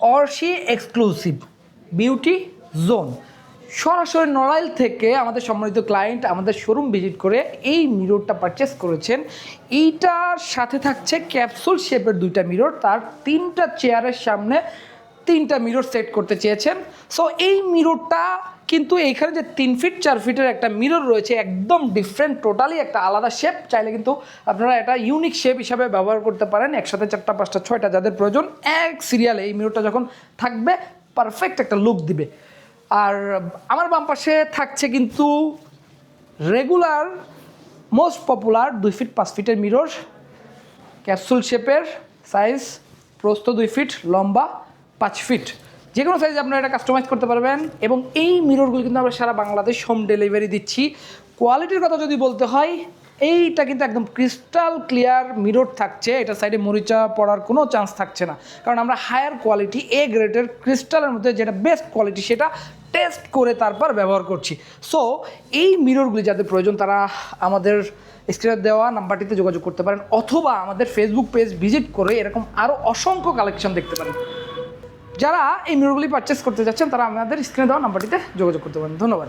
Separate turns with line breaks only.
অর্শি exclusive beauty zone. সরাসরি নড়াইল থেকে আমাদের সম্মানিত ক্লায়েন্ট আমাদের শোরুম ভিজিট করে এই মিররটা পারচেস করেছেন। এইটার সাথে থাকছে ক্যাপসুল শেপের দুইটা মিরর তার তিনটা চেয়ারের সামনে তিনটা মিরর সেট করতে চেয়েছেন। সো এই মিররটা কিন্তু এইখানে যে তিন ফিট চার ফিটের একটা মিরর রয়েছে, একদম ডিফারেন্ট টোটালি একটা আলাদা শেপ চাইলে কিন্তু আপনারা এটা ইউনিক শেপ হিসাবে ব্যবহার করতে পারেন। একসাথে চারটা, পাঁচটা, ছয়টা যাদের প্রয়োজন, এক সিরিয়ালে এই মিররটা যখন থাকবে পারফেক্ট একটা লুক দিবে। আর আমার বাম পাশে থাকছে কিন্তু রেগুলার মোস্ট পপুলার দুই ফিট পাঁচ ফিটের মিরর ক্যাপসুল শেপের সাইজ প্রস্থ দুই ফিট লম্বা, পাঁচ ফিট যে কোনো সাইজে আপনারা এটা কাস্টমাইজ করতে পারবেন এবং এই মিররগুলো কিন্তু আমরা সারা বাংলাদেশ হোম ডেলিভারি দিচ্ছি। কোয়ালিটির কথা যদি বলতে হয়, এইটা কিন্তু একদম ক্রিস্টাল ক্লিয়ার মিরর থাকছে। এটা সাইডে মরিচা পড়ার কোনো চান্স থাকছে না। কারণ আমরা হায়ার কোয়ালিটি এ গ্রেডের ক্রিস্টালের মধ্যে যেটা বেস্ট কোয়ালিটি সেটা টেস্ট করে তারপর ব্যবহার করছি। সো এই মিররগুলি যাদের প্রয়োজন, তারা আমাদের স্ক্রিনে দেওয়া নাম্বারটিতে যোগাযোগ করতে পারেন অথবা আমাদের ফেসবুক পেজ ভিজিট করে এরকম আরও অসংখ্য কালেকশন দেখতে পারেন। যারা এই মিররগুলি পারচেস করতে যাচ্ছেন, তারা আমাদের স্ক্রিনে দেওয়া নাম্বারটিতে যোগাযোগ করতে পারেন। ধন্যবাদ।